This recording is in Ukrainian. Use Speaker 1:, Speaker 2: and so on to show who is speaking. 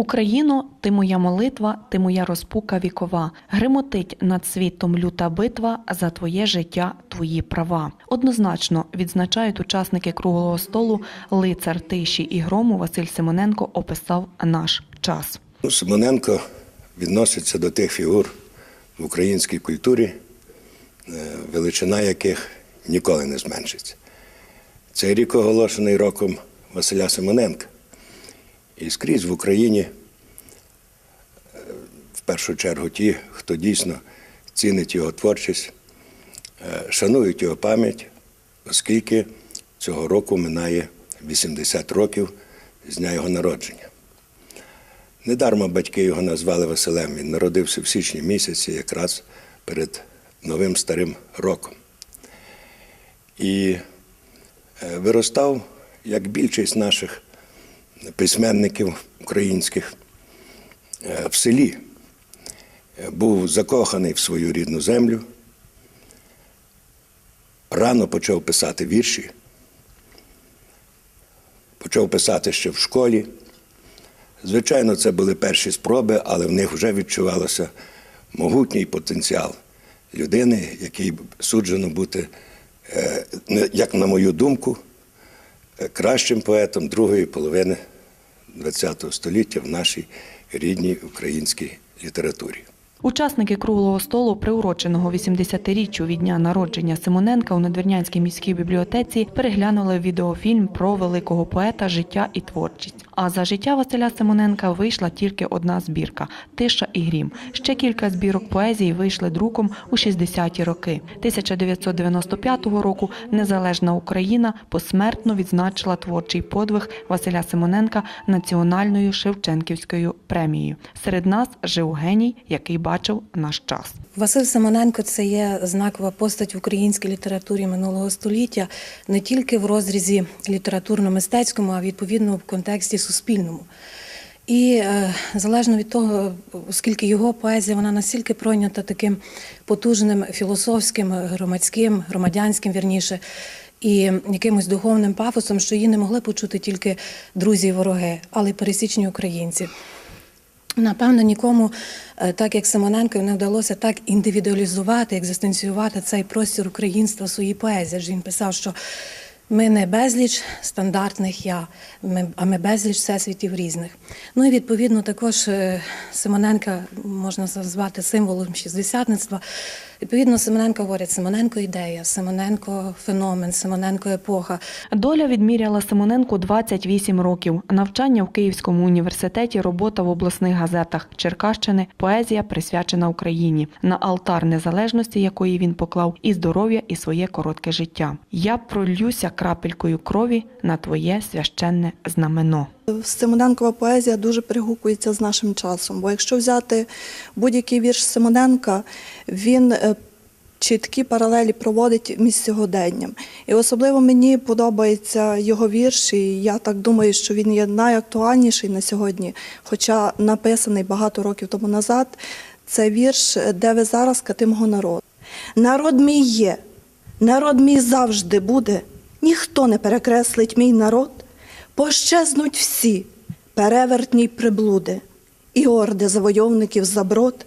Speaker 1: Україно, ти моя молитва, ти моя розпука вікова. Гримотить над світом люта битва за твоє життя, твої права. Однозначно відзначають учасники круглого столу лицар тиші і грому Василь Симоненко описав наш час.
Speaker 2: Симоненко відноситься до тих фігур в українській культурі, е, величина яких ніколи не зменшиться. Цей рік оголошений роком Василя Симоненка. І скрізь в Україні, е, в першу чергу, ті, хто дійсно цінить його творчість, е, шанують його пам'ять, оскільки цього року минає 80 років з дня його народження. Недарма батьки його назвали Василем. Він народився в січні місяці, якраз перед новим старим роком. І е, виростав, як більшість наших письменників українських, е, в селі. Е, Був закоханий в свою рідну землю. Рано почав писати вірші. Почав писати ще в школі. Звичайно, це були перші спроби, але в них вже відчувалося могутній потенціал людини, якій суджено бути, е, як на мою думку, кращим поетом другої половини ХХ століття в нашій рідній українській літературі.
Speaker 1: Учасники круглого столу, приуроченого 80-річчю від дня народження Симоненка у Надвірнянській міській бібліотеці, переглянули відеофільм про великого поета життя і творчість. А за життя Василя Симоненка вийшла тільки одна збірка Тиша і грім. Ще кілька збірок поезії вийшли друком у 60-ті роки. 1995 року Незалежна Україна посмертно відзначила творчий подвиг Василя Симоненка національною Шевченківською премією. Серед нас жив геній, який бачив наш час.
Speaker 3: Василь Семененко це є знакова постать в українській літературі минулого століття не тільки в розрізі літературно-мистецькому, а відповідно в контексті суспільному. І е, залежно від того, оскільки його поезія вона настільки пройнята таким потужним філософським, громадським, громадянським вірніше, і якимось духовним пафосом, що її не могли почути тільки друзі і вороги, але й пересічні українці. Напевно, нікому, е, так як Симоненко, не вдалося так індивідуалізувати, екзистенціювати цей простір українства в своїй поезії. Він писав, що ми не безліч стандартних я, а ми безліч всесвітів різних. Ну і відповідно також е, Симоненка можна назвати символом шістдесятництва. Відповідно, Симоненко говорять Симоненко ідея, Симоненко феномен, Симоненко епоха.
Speaker 1: Доля відміряла Симоненку 28 років. Навчання в Київському університеті, робота в обласних газетах Черкащини, поезія присвячена Україні, на алтар незалежності, якої він поклав, і здоров'я, і своє коротке життя. Я пролюся крапелькою крові на твоє священне знамено.
Speaker 4: Симоненкова поезія дуже перегукується з нашим часом. Бо якщо взяти будь-який вірш Симоненка, він е, чіткі паралелі проводить між сьогоденням. І особливо мені подобається його вірш, і я так думаю, що він є найактуальніший на сьогодні, хоча написаний багато років тому назад. Це вірш Де ви зараз кати мого народу. Народ мій є, народ мій завжди буде, ніхто не перекреслить мій народ. Пощезнуть всі перевертні приблуди, і орди завойовників заброд,